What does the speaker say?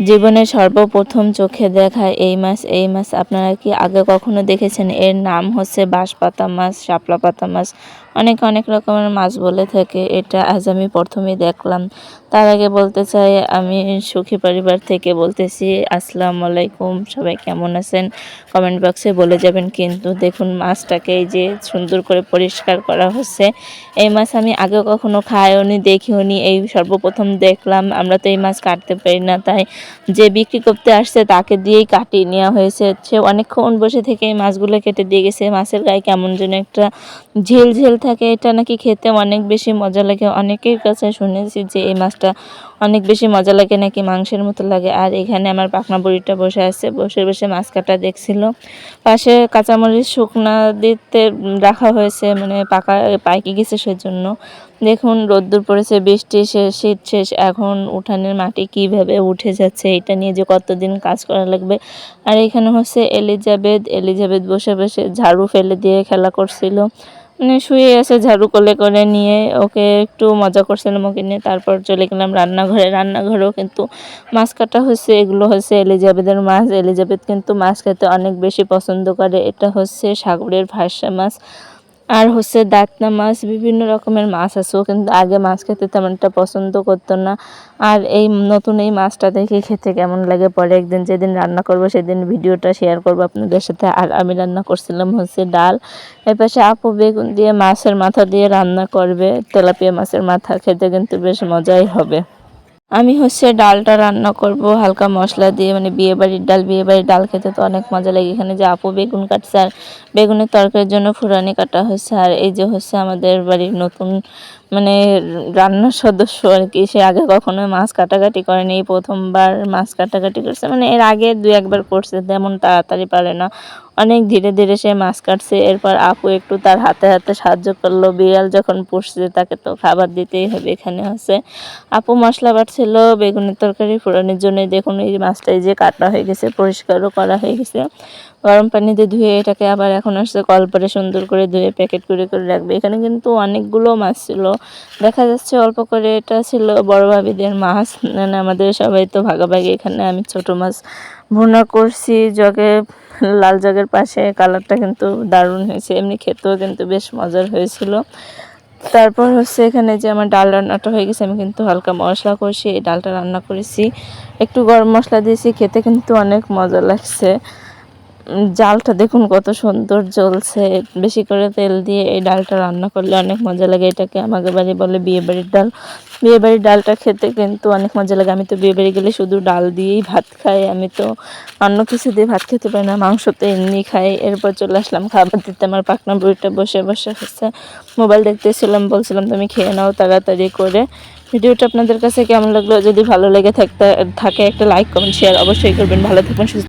জীবনের সর্বপ্রথম চোখে দেখা এই মাছ এই মাছ আপনারা কি আগে কখনো দেখেছেন? এর নাম হচ্ছে বাঁশপাতা মাছ, শাপলা পাতা মাছ অনেক অনেক রকমের মাছ বলে থাকে। এটা আজ আমি প্রথমেই দেখলাম। তার আগে বলতে চাই, আমি সুখী পরিবার থেকে বলতেছি, আসসালামু আলাইকুম, সবাই কেমন আছেন? কমেন্ট বক্সে বলে যাবেন, কিন্তু দেখুন মাছটাকে এই যে সুন্দর করে পরিষ্কার করা হচ্ছে। এই মাছ আমি আগে কখনো খাইওনি দেখিওনি এই সর্বপ্রথম দেখলাম। আমরা তো এই মাছ কাটতে পারি না, তাই যে বিক্রি করতে আসছে তাকে দিয়েই কাটিয়ে নেওয়া হয়েছে। সে অনেকক্ষণ বসে থেকে এই মাছগুলো কেটে দিয়ে গেছে। মাছের গায়ে কেমন যেন একটা ঝিল ঝিল থাকে, এটা নাকি খেতে অনেক বেশি মজা লাগে। অনেকের কাছে শুনেছি যে এই মাছটা অনেক বেশি মজা লাগে, নাকি মাংসের মতো লাগে। আর এখানে আমার পাখনা বুড়িটা বসে আছে, বসে বসে মাছ কাটা দেখছিল। পাশে কাঁচামরিচ শুকনা দিতে রাখা হয়েছে মানে পাকা, পাইকে গেছে সেজন্য। দেখুন, রোদ্দুর পড়েছে, বৃষ্টি শেষ শীত শেষ, এখন উঠানের মাটি কীভাবে উঠে যাচ্ছে, এটা নিয়ে যে কতদিন কাজ করা লাগবে। আর এখানে হচ্ছে এলিজাবেথ এলিজাবেথ বসে বসে ঝাড়ু ফেলে দিয়ে খেলা করছিল। শুয়ে আছে, ঝাড়ু কোলে করে নিয়ে ওকে একটু মজা করছিলাম ওকে নিয়ে। তারপর চলে গেলাম রান্নাঘরে। রান্নাঘরেও কিন্তু মাছ কাটা হচ্ছে এগুলো হচ্ছে এলিজাবেথের মাছ। এলিজাবেথ কিন্তু মাছ খেতে অনেক বেশি পছন্দ করে। এটা হচ্ছে সাগরের ভাষা মাছ। আর হচ্ছে দাঁতনা মাছ, বিভিন্ন রকমের মাছ আছে। ও কিন্তু আগে মাছ খেতে তেমন একটা পছন্দ করতো না। আর এই নতুন এই মাছটা দেখে খেতে কেমন লাগে পরে একদিন যেদিন রান্না করব, সেদিন ভিডিওটা শেয়ার করব আপনাদের সাথে। আর আমি রান্না করছিলাম হচ্ছে ডাল। এর পাশে আপু বেগুন দিয়ে মাছের মাথা দিয়ে রান্না করবে। তেলাপিয়া মাছের মাথা খেতে কিন্তু বেশ মজাই হবে। আমি হচ্ছে ডালটা রান্না করব, হালকা মশলা দিয়ে মানে বিয়ে বাড়ির ডাল, বিয়ে বাড়ির ডাল খেতে তো অনেক মজা লাগে। এখানে যে আপু বেগুন কাটছে আর বেগুনের তরকারির জন্য ফুরানি কাটা হচ্ছে। আর এই যে হচ্ছে আমাদের বাড়ির নতুন মানে রান্নার সদস্য আর কি, সে আগে কখনোই মাছ কাটাকাটি করেনি, এই প্রথমবার মাছ কাটাকাটি করছে। মানে এর আগে দু একবার করছে, তেমন তাড়াতাড়ি পারে না। অনেক ধীরে ধীরে সে মাছ কাটছে, এরপর আপু একটু তার হাতে হাতে সাহায্য করল। বিড়াল যখন পুষছে, তাকে তো খাবার দিতেই হবে, এখানে হচ্ছে আপু মশলা বাটছিল, বেগুনের তরকারি, ফোড়নের জন্য দেখুন, এই মাছটা এই যে কাটা হয়ে গেছে, পরিষ্কারও করা হয়ে গেছে। গরম পানিতে ধুয়ে এটাকে আবার এখন আসছে কল করে সুন্দর করে ধুয়ে প্যাকেট করে করে রাখবে। এখানে কিন্তু অনেকগুলো মাছ ছিল। দেখা যাচ্ছে অল্প করে এটা ছিল বড় ভাবিদের মাছ। মানে আমাদের সবাই তো ভাগাভাগি এখানে। আমি ছোট মাছ ভুনা করছি, জগে, লাল জগের পাশে। কালারটা কিন্তু দারুণ হয়েছে। এমনি খেতেও কিন্তু বেশ মজার হয়েছিল। তারপর হচ্ছে এখানে যে আমার ডাল রান্নাটা হয়ে গেছে, আমি কিন্তু হালকা মশলা কষি এই ডালটা রান্না করেছি। একটু গরম মশলা দিয়েছি, খেতে কিন্তু অনেক মজা লাগছে। জালটা দেখুন কত সুন্দর জ্বলছে। বেশি করে তেল দিয়ে এই ডালটা রান্না করলে অনেক মজা লাগে। এটাকে আমাকে বাড়ি বলে বিয়ে বাড়ির ডাল। বিয়ে বাড়ির ডালটা খেতে কিন্তু অনেক মজা লাগে। আমি তো বিয়ে বাড়ি গেলে শুধু ডাল দিয়েই ভাত খাই। আমি তো অন্য কিছু দিয়ে ভাত খেতে পারি না। মাংস তো এমনি খাই। এরপর চলে আসলাম খাবার দিতে। আমার পাকনা বুড়িটা বসে বসে হচ্ছে মোবাইল দেখতেছিলাম, বলছিলাম, তুমি খেয়ে নাও তাড়াতাড়ি করে। ভিডিওটা আপনাদের কাছে কেমন লাগল? যদি ভালো লেগে থাকতে, থাকে একটা লাইক কমেন্ট শেয়ার অবশ্যই করবেন। ভালো থাকবেন, সুস্থ